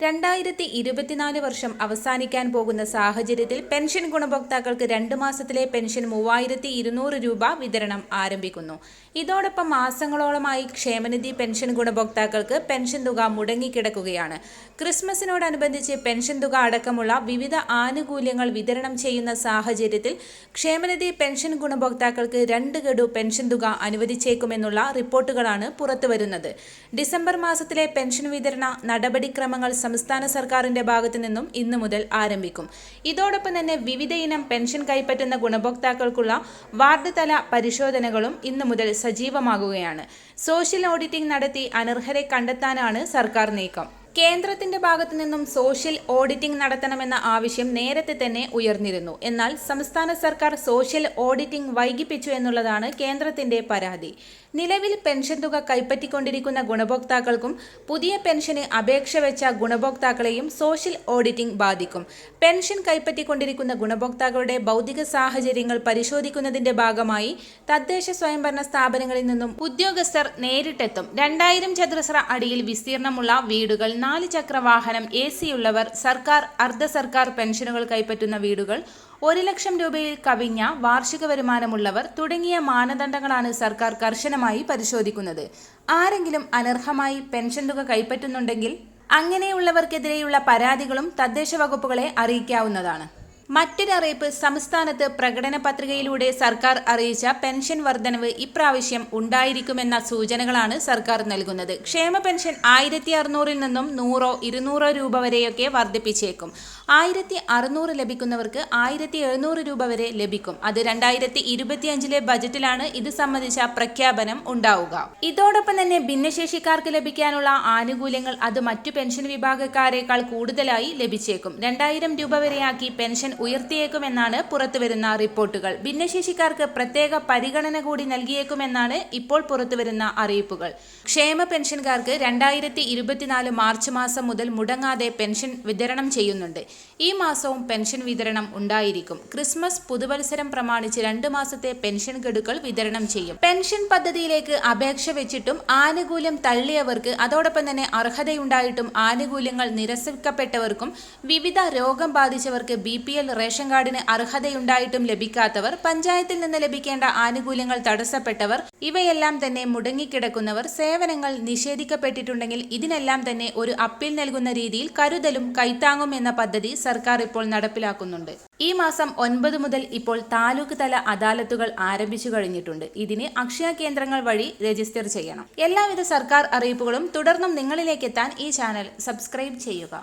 രണ്ടായിരത്തി ഇരുപത്തിനാല് വർഷം അവസാനിക്കാൻ പോകുന്ന സാഹചര്യത്തിൽ പെൻഷൻ ഗുണഭോക്താക്കൾക്ക് രണ്ട് മാസത്തിലെ പെൻഷൻ മൂവായിരത്തി ഇരുന്നൂറ് രൂപ വിതരണം ആരംഭിക്കുന്നു. ഇതോടൊപ്പം മാസങ്ങളോളമായി ക്ഷേമനിധി പെൻഷൻ ഗുണഭോക്താക്കൾക്ക് പെൻഷൻ തുക മുടങ്ങിക്കിടക്കുകയാണ്. ക്രിസ്മസിനോടനുബന്ധിച്ച് പെൻഷൻ തുക അടക്കമുള്ള വിവിധ ആനുകൂല്യങ്ങൾ വിതരണം ചെയ്യുന്ന സാഹചര്യത്തിൽ ക്ഷേമനിധി പെൻഷൻ ഗുണഭോക്താക്കൾക്ക് രണ്ട് ഗഡു പെൻഷൻ തുക അനുവദിച്ചേക്കുമെന്നുള്ള റിപ്പോർട്ടുകളാണ് പുറത്തുവരുന്നത്. ഡിസംബർ മാസത്തിലെ പെൻഷൻ വിതരണ നടപടിക്രമങ്ങൾ സംസ്ഥാന സർക്കാരിന്റെ ഭാഗത്തു നിന്നും ഇന്നു മുതൽ ആരംഭിക്കും. ഇതോടൊപ്പം തന്നെ വിവിധയിനം പെൻഷൻ കൈപ്പറ്റുന്ന ഗുണഭോക്താക്കൾക്കുള്ള വാർഡ് തല പരിശോധനകളും ഇന്നു മുതൽ സജീവമാകുകയാണ്. സോഷ്യൽ ഓഡിറ്റിംഗ് നടത്തി അനർഹരെ കണ്ടെത്താനാണ് സർക്കാർ നീക്കം. കേന്ദ്രത്തിന്റെ ഭാഗത്തു നിന്നും സോഷ്യൽ ഓഡിറ്റിംഗ് നടത്തണമെന്ന ആവശ്യം നേരത്തെ തന്നെ ഉയർന്നിരുന്നു. എന്നാൽ സംസ്ഥാന സർക്കാർ സോഷ്യൽ ഓഡിറ്റിംഗ് വൈകിപ്പിച്ചു എന്നുള്ളതാണ് കേന്ദ്രത്തിന്റെ പരാതി. നിലവിൽ പെൻഷൻ തുക കൈപ്പറ്റിക്കൊണ്ടിരിക്കുന്ന ഗുണഭോക്താക്കൾക്കും പുതിയ പെൻഷന് അപേക്ഷ വെച്ച ഗുണഭോക്താക്കളെയും സോഷ്യൽ ഓഡിറ്റിംഗ് ബാധിക്കും. പെൻഷൻ കൈപ്പറ്റിക്കൊണ്ടിരിക്കുന്ന ഗുണഭോക്താക്കളുടെ ഭൗതിക സാഹചര്യങ്ങൾ പരിശോധിക്കുന്നതിന്റെ ഭാഗമായി തദ്ദേശ സ്വയംഭരണ സ്ഥാപനങ്ങളിൽ നിന്നും ഉദ്യോഗസ്ഥർ നേരിട്ടെത്തും. രണ്ടായിരം ചതുരശ്ര അടിയിൽ വിസ്തീർണമുള്ള വീടുകൾ നാല് ചക്ര വാഹനം എ സിയുള്ളവർ സർക്കാർ അർദ്ധ സർക്കാർ പെൻഷനുകൾ കൈപ്പറ്റുന്ന വീടുകൾ ഒരു ലക്ഷം രൂപയിൽ കവിഞ്ഞ വാർഷിക വരുമാനമുള്ളവർ തുടങ്ങിയ മാനദണ്ഡങ്ങളാണ് സർക്കാർ കർശനമായി പരിശോധിക്കുന്നത്. ആരെങ്കിലും അനർഹമായി പെൻഷൻ തുക കൈപ്പറ്റുന്നുണ്ടെങ്കിൽ അങ്ങനെയുള്ളവർക്കെതിരെയുള്ള പരാതികളും തദ്ദേശ വകുപ്പുകളെ അറിയിക്കാവുന്നതാണ്. മറ്റൊരു അറിയിപ്പ് സംസ്ഥാനത്ത് പ്രകടന പത്രികയിലൂടെ സർക്കാർ അറിയിച്ച പെൻഷൻ വർധനവ് ഇപ്രാവശ്യം ഉണ്ടായിരിക്കുമെന്ന സൂചനകളാണ് സർക്കാർ നൽകുന്നത്. ക്ഷേമ പെൻഷൻ ആയിരത്തി അറുന്നൂറിൽ നിന്നും നൂറോ ഇരുന്നൂറോ രൂപ വരെയൊക്കെ വർദ്ധിപ്പിച്ചേക്കും. ആയിരത്തി അറുന്നൂറ് ലഭിക്കുന്നവർക്ക് ആയിരത്തി എഴുന്നൂറ് രൂപ വരെ ലഭിക്കും. അത് രണ്ടായിരത്തി ഇരുപത്തിയഞ്ചിലെ ബജറ്റിലാണ് ഇത് സംബന്ധിച്ച പ്രഖ്യാപനം ഉണ്ടാവുക. ഇതോടൊപ്പം തന്നെ ഭിന്നശേഷിക്കാർക്ക് ലഭിക്കാനുള്ള ആനുകൂല്യങ്ങൾ അത് മറ്റു പെൻഷൻ വിഭാഗക്കാരേക്കാൾ കൂടുതലായി ലഭിച്ചേക്കും. രണ്ടായിരം രൂപ വരെയാക്കി പെൻഷൻ ഉയർത്തിയേക്കുമെന്നാണ് പുറത്തുവരുന്ന റിപ്പോർട്ടുകൾ. ഭിന്നശേഷിക്കാർക്ക് പ്രത്യേക പരിഗണന കൂടി നൽകിയേക്കുമെന്നാണ് ഇപ്പോൾ പുറത്തുവരുന്ന അറിയിപ്പുകൾ. ക്ഷേമ പെൻഷൻകാർക്ക് രണ്ടായിരത്തി ഇരുപത്തിനാല് മാർച്ച് മാസം മുതൽ മുടങ്ങാതെ പെൻഷൻ വിതരണം ചെയ്യുന്നുണ്ട്. ഈ മാസവും പെൻഷൻ വിതരണം ഉണ്ടായിരിക്കും. ക്രിസ്മസ് പുതുവത്സരം പ്രമാണിച്ച് രണ്ട് മാസത്തെ പെൻഷൻ ഗഡുക്കൾ വിതരണം ചെയ്യും. പെൻഷൻ പദ്ധതിയിലേക്ക് അപേക്ഷ വെച്ചിട്ടും ആനുകൂല്യം തള്ളിയവർക്ക് അതോടൊപ്പം തന്നെ അർഹതയുണ്ടായിട്ടും ആനുകൂല്യങ്ങൾ നിരസിക്കപ്പെട്ടവർക്കും വിവിധ രോഗം ബാധിച്ചവർക്ക് ബി പി എൽ റേഷൻ കാർഡിന് അർഹതയുണ്ടായിട്ടും ലഭിക്കാത്തവർ പഞ്ചായത്തിൽ നിന്ന് ലഭിക്കേണ്ട ആനുകൂല്യങ്ങൾ തടസ്സപ്പെട്ടവർ ഇവയെല്ലാം തന്നെ മുടങ്ങിക്കിടക്കുന്നവർ സേവനങ്ങൾ നിഷേധിക്കപ്പെട്ടിട്ടുണ്ടെങ്കിൽ ഇതിനെല്ലാം തന്നെ ഒരു അപ്പീൽ നൽകുന്ന രീതിയിൽ കരുതലും കൈത്താങ്ങും എന്ന പദ്ധതി സർക്കാർ ഇപ്പോൾ നടപ്പിലാക്കുന്നുണ്ട്. ഈ മാസം ഒൻപത് മുതൽ ഇപ്പോൾ താലൂക്ക് തല അദാലത്തുകൾ ആരംഭിച്ചു കഴിഞ്ഞിട്ടുണ്ട്. ഇതിന് അക്ഷയ കേന്ദ്രങ്ങൾ വഴി രജിസ്റ്റർ ചെയ്യണം. എല്ലാവിധ സർക്കാർ അറിയിപ്പുകളും തുടർന്നും നിങ്ങളിലേക്ക് എത്താൻ ഈ ചാനൽ സബ്സ്ക്രൈബ് ചെയ്യുക.